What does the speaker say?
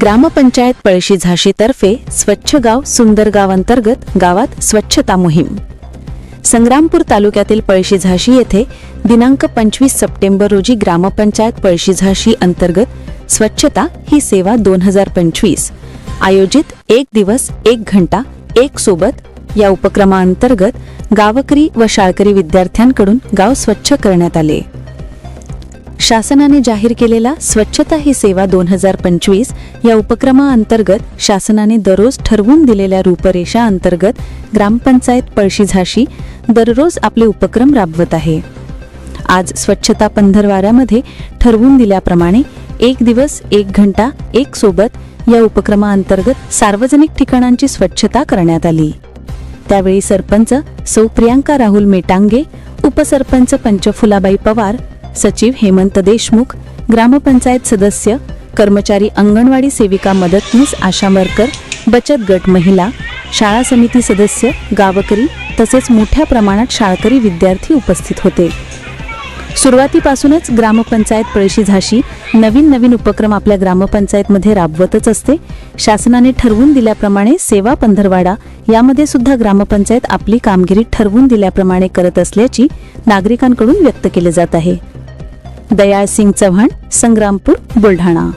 ग्रामपंचायत पळशी झाशीतर्फे स्वच्छ गाव सुंदर गाव अंतर्गत गावात स्वच्छता मोहीम. संग्रामपूर तालुक्यातील पळशी झाशी येथे दिनांक पंचवीस सप्टेंबर रोजी ग्रामपंचायत पळशी झाशी अंतर्गत स्वच्छता ही सेवा दोन हजार पंचवीस. आयोजित एक दिवस एक घंटा एक सोबत या उपक्रमाअंतर्गत गावकरी व शाळकरी विद्यार्थ्यांकडून गाव स्वच्छ करण्यात आले. शासनाने जाहीर केलेला स्वच्छता ही सेवा दोन हजार पंचवीस या उपक्रमाअंतर्गत शासनाने दररोज ठरवून दिलेल्या रूपरेषा अंतर्गत ग्रामपंचायत पळशी झाशी दररोज आपले उपक्रम राबवत आहे. आज स्वच्छता पंधरवाऱ्यामध्ये ठरवून दिल्याप्रमाणे एक दिवस एक घंटा एक सोबत या उपक्रमाअंतर्गत सार्वजनिक ठिकाणांची स्वच्छता करण्यात आली. त्यावेळी सरपंच सौ प्रियांका राहुल मेटांगे उपसरपंच पंचफुलाबाई पवार सचिव हेमंत देशमुख ग्रामपंचायत सदस्य कर्मचारी अंगणवाडी सेविका मदतनीस आशा मरकर बचत गट महिला शाळा समिती सदस्य गावकरी तसेच मोठ्या प्रमाणात शाळकरी विद्यार्थी उपस्थित होते. सुरुवातीपासूनच ग्रामपंचायत पळशी झाशी नवीन नवीन उपक्रम आपल्या ग्रामपंचायतमध्ये राबवतच असते. शासनाने ठरवून दिल्याप्रमाणे सेवा पंधरवाडा यामध्ये सुद्धा ग्रामपंचायत आपली कामगिरी ठरवून दिल्याप्रमाणे करत असल्याची नागरिकांकडून व्यक्त केले जात आहे. दयाळ सिंग चव्हाण संग्रामपूर बुलढाणा.